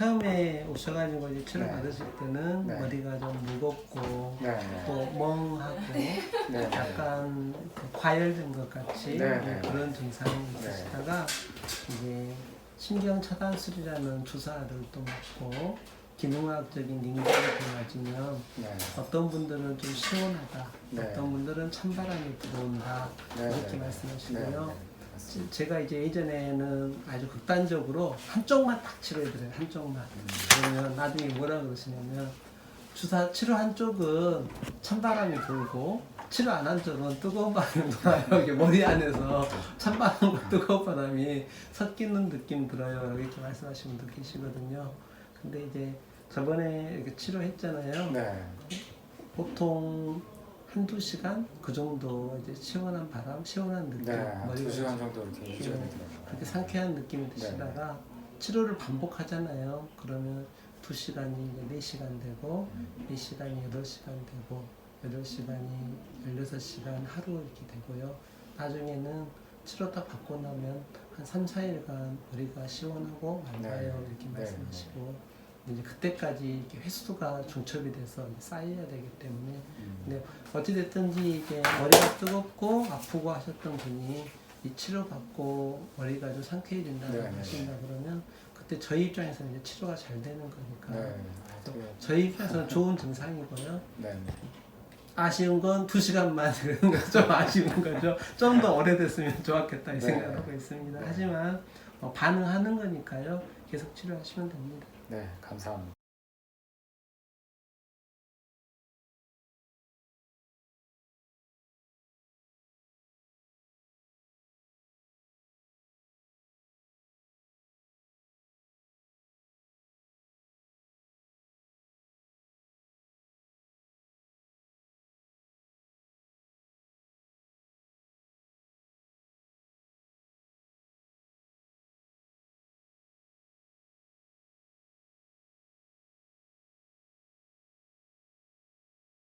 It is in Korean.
처음에 오셔가지고 이제 치료 네. 받으실 때는 네. 머리가 좀 무겁고 네, 네. 또 멍하고 네, 네. 약간 그 과열된 것 같이 네, 네. 그런 증상이 있으시다가 이제 신경 차단술이라는 주사를 또 맞고 기능학적인 링거를 맞으면 네. 어떤 분들은 좀 시원하다, 네. 어떤 분들은 찬바람이 들어온다 네, 이렇게 네. 말씀하시고요. 네, 네. 제- 제가 이제 예전에는 아주 극단적으로 한쪽만 딱 치료해드려요. 한쪽만. 음. 그러면 나중에 뭐라 그러시냐면 주사 치료 한쪽은 찬바람이 불고 치료 안 한 쪽은 뜨거운 바람이 돌아요. 이게 머리 안에서 찬바람과 뜨거운 바람이 섞이는 느낌 들어요. 이렇게 말씀하시는 분도 계시거든요. 근데 이제 저번에 이렇게 치료했잖아요. 네. 보통 한두 시간 그 정도 이제 시원한 바람, 시원한 느낌, 네. 한 머리가 두 시간 정도 이렇게 유지가 네. 되더라고요. 그렇게 상쾌한 느낌이 드시다가 치료를 반복하잖아요. 그러면 두 시간이 이제 네 시간 되고 네 시간이 여덟 시간 되고 여덟 시간이 열여섯 시간 하루 이렇게 되고요. 나중에는 치료 딱 받고 나면 한 3, 4일간 머리가 시원하고 맑아요. 네. 이렇게 네. 말씀하시고 이제 그때까지 이렇게 횟수가 중첩이 돼서 쌓여야 되기 때문에 음. 근데 어찌됐든지 이게 머리가 뜨겁고 아프고 하셨던 분이 이 치료 받고 머리가 좀 상쾌해진다 네, 네, 하신다 그러면 그때 저희 입장에서는 이제 치료가 잘 되는 거니까 네. 또 어떻게- 저희 입장에서는 좋은 증상이고요. 네. 아쉬운 건 두 시간만 그런 거좀 아쉬운 거죠. 좀 더 오래됐으면 좋았겠다 이 네. 생각하고 있습니다. 네. 하지만 어, 반응하는 거니까요. 계속 치료하시면 됩니다. 네. 감사합니다.